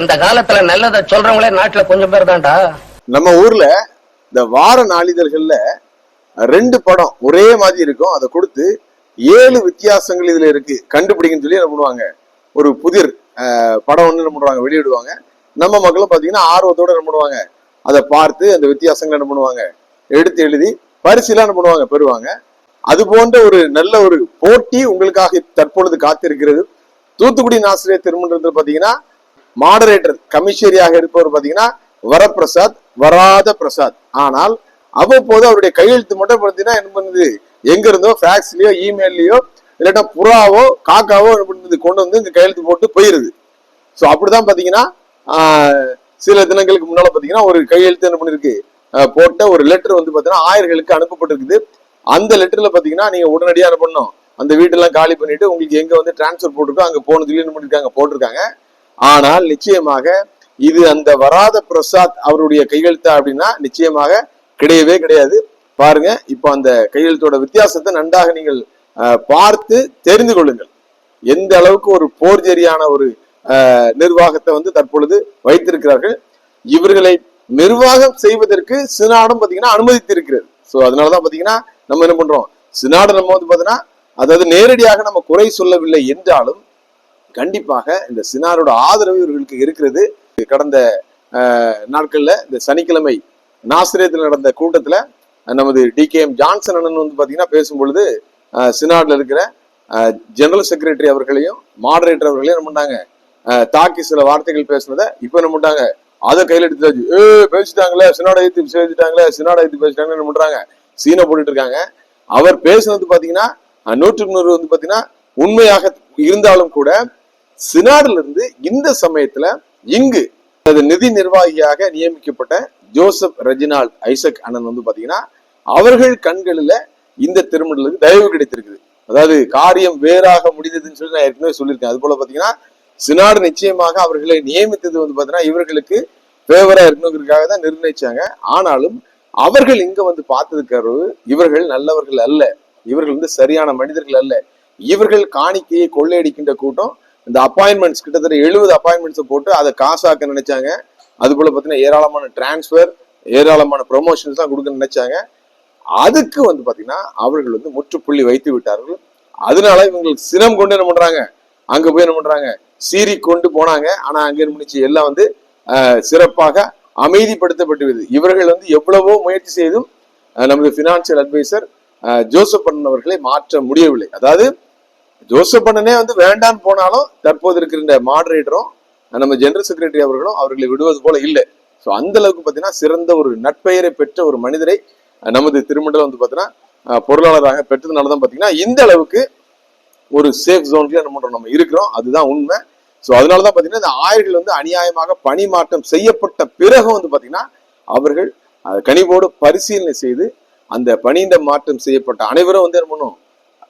இந்த காலத்துல நல்லதை சொல்றவங்களே நாட்டுல கொஞ்சம் பேர் தான்டா. நம்ம ஊர்ல இந்த வார நாளிதழ்கள்ல ரெண்டு படம் ஒரே மாதிரி இருக்கும். அதை கொடுத்து ஏழு வித்தியாசங்கள் இதுல இருக்கு. கண்டுபிடிங்கன்னு சொல்லி என்ன பண்ணுவாங்க? ஒரு புதிர் படம் ஒன்று என்ன பண்ணுவாங்க? வெளியிடுவாங்க. நம்ம மக்களும் பாத்தீங்கன்னா ஆர்வத்தோட என்ன பண்ணுவாங்க? அதை பார்த்து அந்த வித்தியாசங்களை என்ன பண்ணுவாங்க? எடுத்து எழுதி பரிசுலாம் என்ன பண்ணுவாங்க? பெறுவாங்க. அது போன்ற ஒரு நல்ல ஒரு போட்டி உங்களுக்காக தற்பொழுது காத்திருக்கிறது. தூத்துக்குடி ஆசிரியர் திருமணத்தில் பாத்தீங்கன்னா மாடரேட்டர் கமிஷனரியாக இருப்பவர் பாத்தீங்கன்னா வரப்பிரசாத் வராத பிரசாத். ஆனால் அவ்வப்போது அவருடைய கையெழுத்து மட்டும் பார்த்தீங்கன்னா என்ன பண்ணுது? எங்க இருந்தோ ஃபேக்ஸ்லயோ இமெயிலையோ இல்லாட்டா புறாவோ காக்காவோ என்ன பண்ணுது? கொண்டு வந்து இங்க கையெழுத்து போட்டு போயிருது. ஸோ அப்படிதான் பாத்தீங்கன்னா சில தினங்களுக்கு முன்னால பாத்தீங்கன்னா ஒரு கையெழுத்து என்ன பண்ணிருக்கு? போட்ட ஒரு லெட்டர் வந்து பாத்தீங்கன்னா ஆயர்களுக்கு அனுப்பப்பட்டிருக்குது. அந்த லெட்டர்ல பாத்தீங்கன்னா நீங்க உடனடியா என்ன பண்ணணும்? அந்த வீட்டெல்லாம் காலி பண்ணிட்டு உங்களுக்கு எங்க வந்து டிரான்ஸ்ஃபர் போட்டிருக்கோ அங்க போன சொல்லி என்ன பண்ணிருக்காங்க? போட்டிருக்காங்க. ஆனால் நிச்சயமாக இது அந்த வராத பிரசாத் அவருடைய கையெழுத்தா அப்படின்னா நிச்சயமாக கிடையவே கிடையாது. பாருங்க இப்போ அந்த கையெழுத்தோட வித்தியாசத்தை நன்றாக நீங்கள் பார்த்து தெரிந்து கொள்ளுங்கள். எந்த அளவுக்கு ஒரு போர்ஜெரியான ஒரு நிர்வாகத்தை வந்து தற்பொழுது வைத்திருக்கிறார்கள். இவர்களை நிர்வாகம் செய்வதற்கு சினாடும் பாத்தீங்கன்னா அனுமதித்திருக்கிறது. ஸோ அதனாலதான் பாத்தீங்கன்னா நம்ம என்ன பண்றோம்? சினாடு நம்ம வந்து பாத்தீங்கன்னா அதாவது நேரடியாக நம்ம குறை சொல்லவில்லை என்றாலும் கண்டிப்பாக இந்த சினாரோட ஆதரவு இவர்களுக்கு இருக்கிறது. கடந்த நாட்களில் நாட்கள்ல இந்த சனிக்கிழமை நாசிரியத்தில் நடந்த கூட்டத்துல நமது டி கே எம் ஜான்சன் அண்ணன் வந்து பாத்தீங்கன்னா பேசும்பொழுது சினாடில் இருக்கிற ஜெனரல் செக்ரட்டரி அவர்களையும் மாடரேட்டர் அவர்களையும் என்ன பண்ணாங்க தாக்கி சில வார்த்தைகள் பேசுனதை இப்போ என்ன பண்ணாங்க அதை கையில் எடுத்துட்டாச்சு ஏ பேசிட்டாங்களே சினாடை ஏற்றி பேசிட்டாங்களே சினாடை ஏற்றி பேசிட்டாங்கன்னு என்ன பண்ணுறாங்க சீனை போட்டுட்டு இருக்காங்க. அவர் பேசுனது பாத்தீங்கன்னா நூற்றுக்கு நூறு வந்து பாத்தீங்கன்னா உண்மையாக இருந்தாலும் கூட சினாடுல இருந்து இந்த சமயத்துல இங்கு நிதி நிர்வாகியாக நியமிக்கப்பட்ட ஜோசப் ரெஜினால் ஐசக் அண்ணன் வந்து பாத்தீங்கன்னா அவர்கள் கண்களில் இந்த திருமணத்துக்கு தயவு கிடைத்திருக்குது. அதாவது காரியம் வேறாக முடிந்ததுன்னு சொல்லி நான் ஏற்கனவே சொல்லியிருக்கேன். அது போல பாத்தீங்கன்னா சினாடு நிச்சயமாக அவர்களை நியமித்தது வந்து பாத்தீங்கன்னா இவர்களுக்கு ஃபேவரா இருக்கணுங்கிறதுக்காக தான் நிர்ணயிச்சாங்க. ஆனாலும் அவர்கள் இங்க வந்து பார்த்ததுக்கு இவர்கள் நல்லவர்கள் அல்ல. இவர்கள் வந்து சரியான மனிதர்கள் அல்ல. இவர்கள் காணிக்கையை கொள்ளையடிக்கின்ற கூட்டம் இந்த அப்பாயின்மெண்ட்ஸ் கிட்டத்தட்ட எழுபது அப்பாயின்மெண்ட்ஸை போட்டு அதை காசாக்க நினைச்சாங்க. அது போல பார்த்தீங்கன்னா ஏராளமான டிரான்ஸ்ஃபர் ஏராளமான ப்ரொமோஷன்ஸ் தான் கொடுக்க நினைச்சாங்க. அதுக்கு வந்து பாத்தீங்கன்னா அவர்கள் வந்து முற்றுப்புள்ளி வைத்து விட்டார்கள். அதனால இவங்களுக்கு சினம் கொண்டு என்ன பண்றாங்க? அங்க போய் என்ன பண்றாங்க? சீறி கொண்டு போனாங்க. ஆனா அங்க என்ன பண்ணிச்சு? எல்லாம் வந்து சிறப்பாக அமைதிப்படுத்தப்பட்டுவிது இவர்கள் வந்து எவ்வளவோ முயற்சி செய்தும் நமது பினான்சியல் அட்வைசர் ஜோசப் அண்ணன் அவர்களை மாற்ற முடியவில்லை. அதாவது ஜோசப் அண்ணனே வந்து வேண்டான்னு போனாலும் தற்போது இருக்கிற மாடரேட்டரும் நம்ம ஜெனரல் செக்ரட்டரி அவர்களும் அவர்களை விடுவது போல இல்லை. ஸோ அந்த அளவுக்கு பார்த்தீங்கன்னா சிறந்த ஒரு நட்பெயரை பெற்ற ஒரு மனிதரை நமது திருமண்டலம் வந்து பார்த்தீங்கன்னா பொருளாளராக பெற்றதுனால தான் பார்த்தீங்கன்னா இந்த அளவுக்கு ஒரு சேஃப் ஜோன்ல நம்ம பண்றோம் நம்ம இருக்கிறோம். அதுதான் உண்மை. ஸோ அதனால தான் பார்த்தீங்கன்னா இந்த ஆயர்கள் வந்து அநியாயமாக பணி மாற்றம் செய்யப்பட்ட பிறகு வந்து பார்த்தீங்கன்னா அவர்கள் கனிவோடு பரிசீலனை செய்து அந்த பணியிட மாற்றம் செய்யப்பட்ட அனைவரும் வந்து என்ன பண்ணும்?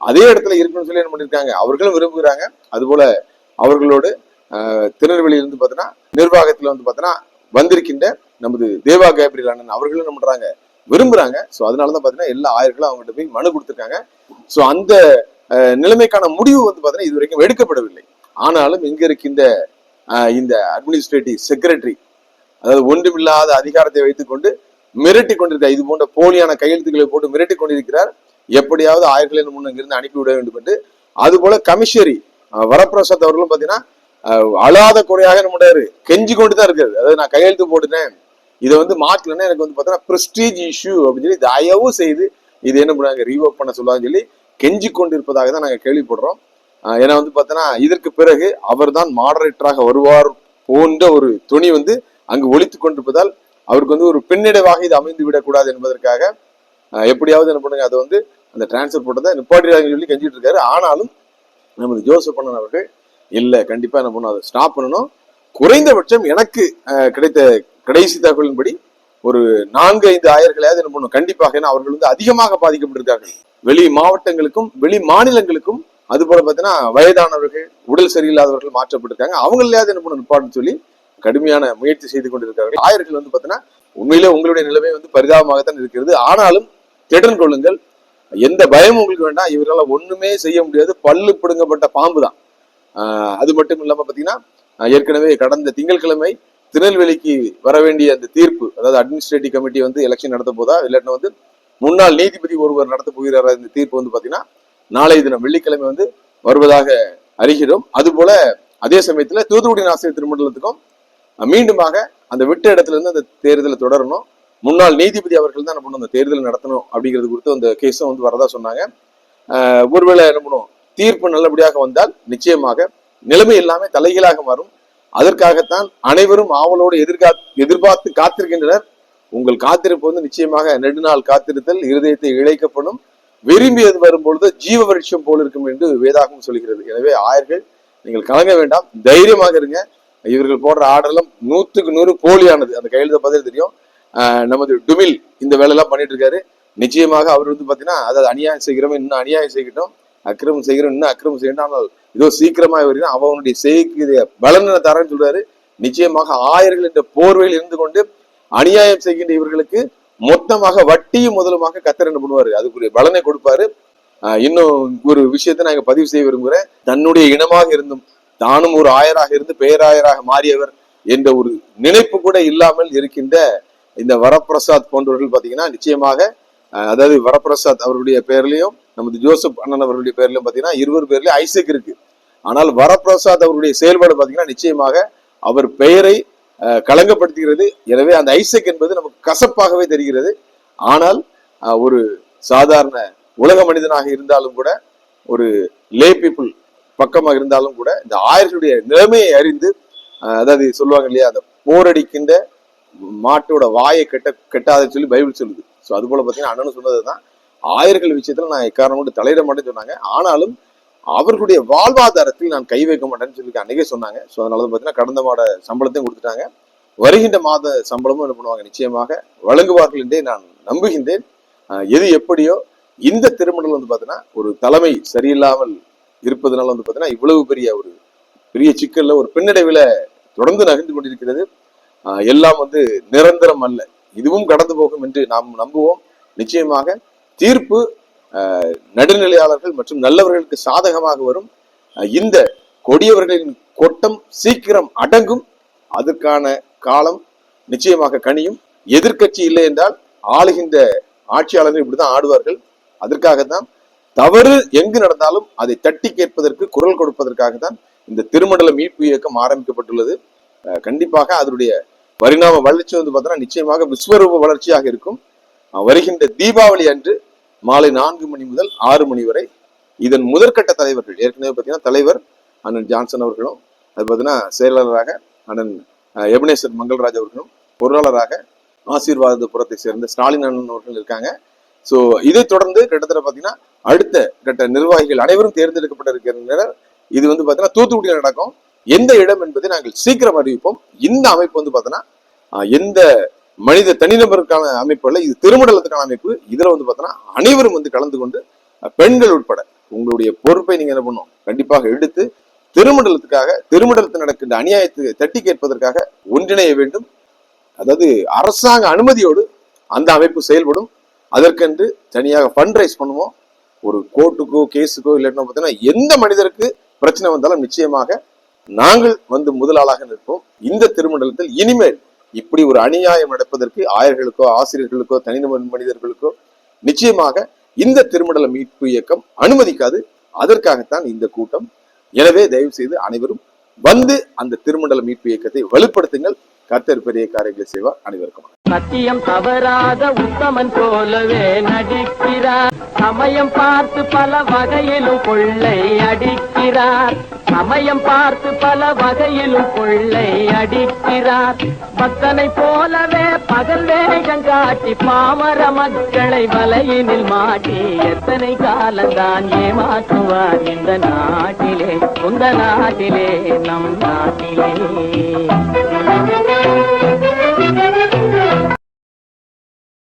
அதே இடத்துல இருக்கணும்னு சொல்லி என்ன பண்ணியிருக்காங்க அவர்களும் விரும்புகிறாங்க. அதுபோல அவர்களோடு திருநெல்வேலியிலிருந்து பார்த்தோன்னா நிர்வாகத்தில் வந்து பார்த்தீங்கன்னா வந்திருக்கின்ற நமது தேவா கேப்ரியல் அண்ணன் அவர்களும் என்ன பண்ணுறாங்க விரும்புறாங்க. ஸோ அதனால தான் பார்த்தீங்கன்னா எல்லா ஆயர்களும் அவங்ககிட்ட போய் மனு கொடுத்துருக்காங்க. ஸோ அந்த நிலைமைக்கான முடிவு வந்து பார்த்தீங்கன்னா இது வரைக்கும் எடுக்கப்படவில்லை. ஆனாலும் இங்க இருக்கின்ற இந்த அட்மினிஸ்ட்ரேட்டிவ் செக்ரட்டரி அதாவது ஒன்றுமில்லாத அதிகாரத்தை வைத்துக்கொண்டு மிரட்டி கொண்டிருக்கிறார். இது போன்ற போலியான கையெழுத்துக்களை போட்டு மிரட்டி கொண்டிருக்கிறார். எப்படியாவது ஆயர்களை முன் இங்கிருந்து அனுப்பிவிட வேண்டும் என்று. அதுபோல கமிஷனரி வரப்பிரசாத் அவர்களும் பாத்தீங்கன்னா அழாத குறையாக நம்முடையாரு கெஞ்சி கொண்டு தான் இருக்காரு. அதாவது நான் கையெழுத்து போட்டுட்டேன். இதை வந்து மாற்றலன்னா எனக்கு வந்து பார்த்தீங்கன்னா பிரஸ்டீஜ் இஷ்யூ அப்படின்னு சொல்லி தயவு செய்து இது என்ன பண்ணாங்க ரீவோக் பண்ண சொல்லான்னு சொல்லி கெஞ்சி கொண்டு இருப்பதாக தான் நாங்கள் கேள்விப்படுறோம். ஏன்னா வந்து பார்த்தோன்னா இதற்கு பிறகு அவர்தான் மாடரேட்டராக வருவார் போன்ற ஒரு துணி வந்து அங்கு ஒழித்து கொண்டிருப்பதால் அவருக்கு வந்து ஒரு பின்னடைவாக இது அமைந்து விடக்கூடாது என்பதற்காக எப்படியாவது என்ன பண்ணுங்க அதை வந்து அந்த டிரான்ஸ்ஃபர் போட்டதை நிப்பாட்டிடாங்கன்னு சொல்லி கெஞ்சிட்டு இருக்காரு. ஆனாலும் நமது ஜோசப் அண்ணன் அவர்கள் இல்லை கண்டிப்பாக என்ன பண்ணணும் அதை ஸ்டாப் பண்ணணும். குறைந்தபட்சம் எனக்கு கிடைத்த கடைசி தகவலின்படி ஒரு நான்கு ஐந்து ஆயர்களையாவது என்ன பண்ணணும்? கண்டிப்பாக ஏன்னா அவர்கள் வந்து அதிகமாக பாதிக்கப்பட்டிருக்கார்கள். வெளி மாவட்டங்களுக்கும் வெளி மாநிலங்களுக்கும் அது போல பார்த்தீங்கன்னா வயதானவர்கள் உடல் சரியில்லாதவர்கள் மாற்றப்பட்டிருக்காங்க. அவங்களையாவது என்ன பண்ணணும்? நிப்பாட்டுன்னு சொல்லி கடுமையான முயற்சி செய்து கொண்டிருக்கிறார்கள். ஆயர்கள் வந்து பார்த்தீங்கன்னா உண்மையிலே உங்களுடைய நிலைமை வந்து பரிதாபமாகத்தான் இருக்கிறது. ஆனாலும் திடன் கொள்ளுங்கள் எந்த பயமும் உங்களுக்கு வேண்டாம். இவரால் ஒண்ணுமே செய்ய முடியாது. பல்லு பிடுங்கப்பட்ட பாம்பு தான். அது மட்டும் இல்லாம பாத்தீங்கன்னா ஏற்கனவே கடந்த திங்கட்கிழமை திருநெல்வேலிக்கு வர வேண்டிய அந்த தீர்ப்பு அதாவது அட்மினிஸ்ட்ரேட்டிவ் கமிட்டி வந்து எலெக்ஷன் நடத்த போதா இல்லாட்டினா வந்து முன்னாள் நீதிபதி ஒருவர் நடத்த போகிறாரா இந்த தீர்ப்பு வந்து பாத்தீங்கன்னா நாளை தினம் வெள்ளிக்கிழமை வந்து வருவதாக அறிகிறோம். அதுபோல அதே சமயத்தில் தூத்துக்குடி ஆசிரியர் திருமண்டலத்துக்கும் மீண்டுமாக அந்த விட்ட இடத்துல இருந்து அந்த தேர்தலை தொடரணும். முன்னாள் நீதிபதி அவர்கள் தான் என்ன பண்ணணும் அந்த தேர்தல் நடத்தணும் அப்படிங்கிறது குறித்து அந்த கேஸும் வந்து வரதா சொன்னாங்க. ஒருவேளை என்ன பண்ணுவோம் தீர்ப்பு நல்லபடியாக வந்தால் நிச்சயமாக நிலைமை எல்லாமே தலைகீழாக மாறும். அதற்காகத்தான் அனைவரும் ஆவலோடு எதிர்கா எதிர்பார்த்து காத்திருக்கின்றனர். உங்கள் காத்திருப்பு வந்து நிச்சயமாக நெடுநாள் காத்திருத்தல் இருதயத்தை இழைக்கப்படும். விரும்பியது வரும்பொழுது ஜீவ வருஷம் போல் இருக்கும் என்று வேதாகம் சொல்கிறது. எனவே ஆயர்கள் நீங்கள் கலங்க வேண்டாம். தைரியமாக இருங்க. இவர்கள் போடுற ஆர்டர்லாம் நூத்துக்கு நூறு போலியானது. அந்த கையெழுத்த பதில் தெரியும். நமது டுமில் இந்த வேலையெல்லாம் பண்ணிட்டு இருக்காரு நிச்சயமாக அவர் வந்து பாத்தீங்கன்னா அதாவது அநியாயம் செய்கிறவன் இன்னும் அநியாயம் செய்யட்டும். அக்கிரமம் செய்கிறவன் இன்னும் அக்கிரமம் செய்யணும் ஆனால் இதோ சீக்கிரமா வருகிறான் அவனுடைய செய்கிற பலனை தரேன்னு சொல்றாரு. நிச்சயமாக ஆயர்கள் என்ற போர்வையில் இருந்து கொண்டு அநியாயம் செய்கின்ற இவர்களுக்கு மொத்தமாக வட்டியும் முதலுமாக கத்தர் என்ன பண்ணுவாரு அதுக்குரிய பலனை கொடுப்பாரு. இன்னும் ஒரு விஷயத்தை நான் பதிவு செய்ய விரும்புகிறேன். தன்னுடைய இனமாக இருந்தும் தானும் ஒரு ஆயராக இருந்து பேராயராக மாறியவர் என்ற ஒரு நினைப்பு கூட இல்லாமல் இருக்கின்ற இந்த வரப்பிரசாத் போன்றவர்கள் பார்த்தீங்கன்னா நிச்சயமாக அதாவது வரப்பிரசாத் அவருடைய பேர்லையும் நமது ஜோசப் அண்ணன் அவர்களுடைய பேர்லையும் பார்த்தீங்கன்னா இருவர் பேர்லேயும் ஐசக் இருக்கு. ஆனால் வரப்பிரசாத் அவருடைய செயல்பாடு பார்த்தீங்கன்னா நிச்சயமாக அவர் பெயரை களங்கப்படுத்துகிறது. எனவே அந்த ஐசக் என்பது நமக்கு கசப்பாகவே தெரிகிறது. ஆனால் ஒரு சாதாரண உலக மனிதனாக இருந்தாலும் கூட ஒரு லே பீப்புள் பக்கமாக இருந்தாலும் கூட இந்த ஆயர்களுடைய நிலைமையை அறிந்து அதாவது சொல்லுவாங்க இல்லையா அந்த போரடிக்கின்ற மாட்டோட வாயை கெட்ட கெட்டாதுன்னு சொல்லி பைபிள் சொல்லுது. ஸோ அது போல பார்த்தீங்கன்னா அண்ணன் சொன்னதுதான். ஆயர்கள் விஷயத்துல நான் எக்காரணம் கொண்டு தலையிட மாட்டேன்னு சொன்னாங்க. ஆனாலும் அவர்களுடைய வாழ்வாதாரத்தில் நான் கை வைக்க மாட்டேன்னு சொல்லி அன்னைக்கே சொன்னாங்க. ஸோ அதனால பார்த்தீங்கன்னா கடந்த மாத சம்பளத்தையும் கொடுத்துட்டாங்க. வருகின்ற மாத சம்பளமும் என்ன பண்ணுவாங்க? நிச்சயமாக வழங்குவார்கள் என்றே நான் நம்புகின்றேன். எது எப்படியோ இந்த திருமணம் வந்து பார்த்தீங்கன்னா ஒரு தலைமை சரியில்லாமல் இருப்பதனால வந்து பார்த்தீங்கன்னா இவ்வளவு பெரிய ஒரு பெரிய சிக்கல்ல ஒரு பின்னடைவில் தொடர்ந்து நகர்ந்து கொண்டிருக்கிறது. எல்லாம் வந்து நிரந்தரம் அல்ல. இதுவும் கடந்து போகும் என்று நாம் நம்புவோம். நிச்சயமாக தீர்ப்பு நடுநிலையாளர்கள் மற்றும் நல்லவர்களுக்கு சாதகமாக வரும். இந்த கொடியவர்களின் கொட்டம் சீக்கிரம் அடங்கும். அதற்கான காலம் நிச்சயமாக கனியும். எதிர்க்கட்சி இல்லை என்றால் ஆளுகின்ற ஆட்சியாளர்கள் இப்படிதான் ஆடுவார்கள். அதற்காகத்தான் தவறு எங்கு நடந்தாலும் அதை தட்டி கேட்பதற்கு குரல் கொடுப்பதற்காகத்தான் இந்த திருமண்டல மீட்பு இயக்கம் ஆரம்பிக்கப்பட்டுள்ளது. கண்டிப்பாக அதனுடைய பரிணாம வளர்ச்சி வந்து பார்த்தோன்னா நிச்சயமாக விஸ்வரூப வளர்ச்சியாக இருக்கும். வருகின்ற தீபாவளி அன்று மாலை நான்கு மணி முதல் ஆறு மணி வரை இதன் முதற்கட்ட தலைவர்கள் ஏற்கனவே பார்த்தீங்கன்னா தலைவர் அண்ணன் ஜான்சன் அவர்களும் அது பார்த்தீங்கன்னா செயலாளராக அண்ணன் அஹ், மங்கள்ராஜ் அவர்களும் பொருளாளராக ஆசீர்வாதபுரத்தை சேர்ந்த ஸ்டாலின் அண்ணன் அவர்கள் இருக்காங்க. ஸோ இதை தொடர்ந்து கிட்டத்தட்ட பார்த்தீங்கன்னா அடுத்த கட்ட நிர்வாகிகள் அனைவரும் தேர்ந்தெடுக்கப்பட்டிருக்கின்றனர் இது வந்து பார்த்தீங்கன்னா தூத்துக்குடியில் நடக்கும். எந்த இடம் என்பதை நாங்கள் சீக்கிரம் அறிவிப்போம். இந்த அமைப்பு வந்து பார்த்தீங்கன்னா எந்த மனித தனிநபருக்கான அமைப்பு அல்ல இது திருமண்டலத்துக்கான அமைப்பு. இதுல வந்து பார்த்தோன்னா அனைவரும் வந்து கலந்து கொண்டு பெண்கள் உட்பட உங்களுடைய பொறுப்பை நீங்க என்ன பண்ணும்? கண்டிப்பாக எடுத்து திருமண்டலத்துக்காக திருமண்டலத்தில் நடக்கின்ற அநியாயத்தை தட்டி கேட்பதற்காக ஒன்றிணைய வேண்டும். அதாவது அரசாங்க அனுமதியோடு அந்த அமைப்பு செயல்படும். அதற்கென்று தனியாக ஃபண்ட் ரைஸ் பண்ணுவோம். ஒரு கோர்ட்டுக்கோ கேஸுக்கோ இல்லைன்னா பார்த்தீங்கன்னா எந்த மனிதருக்கு பிரச்சனை வந்தாலும் நிச்சயமாக நாங்கள் வந்து முதலாளாக நிற்போம். இந்த திருமண்டலத்தில் இனிமேல் இப்படி ஒரு அநியாயம் நடப்பதற்கு ஆயர்களுக்கோ ஆசிரியர்களுக்கோ தனிநபர் மனிதர்களுக்கோ நிச்சயமாக இந்த திருமண்டல மீட்பு இயக்கம் அனுமதிக்காது. அதற்காகத்தான் இந்த கூட்டம். எனவே தயவு செய்து அனைவரும் வந்து அந்த திருமண்டல மீட்பு இயக்கத்தை வலுப்படுத்துங்கள். கர்த்தர் பெரிய காரியங்களை செய்வார். அனைவருக்கும் சத்தியம் தவறாத உத்தமன் போலவே நடிக்கிறார். சமயம் பார்த்து பல வகையிலும் கொள்ளை அடிக்கிறார். சமயம் பார்த்து பல வகையிலும் கொள்ளை அடிக்கிறார். பக்தனை போலவே பகல் வேகம் காட்டி பாமர மக்களை வலையினில் மாட்டி எத்தனை காலந்தான் ஏமாற்றுவார் இந்த நாட்டிலே உந்த நாட்டிலே நம் நாட்டிலே.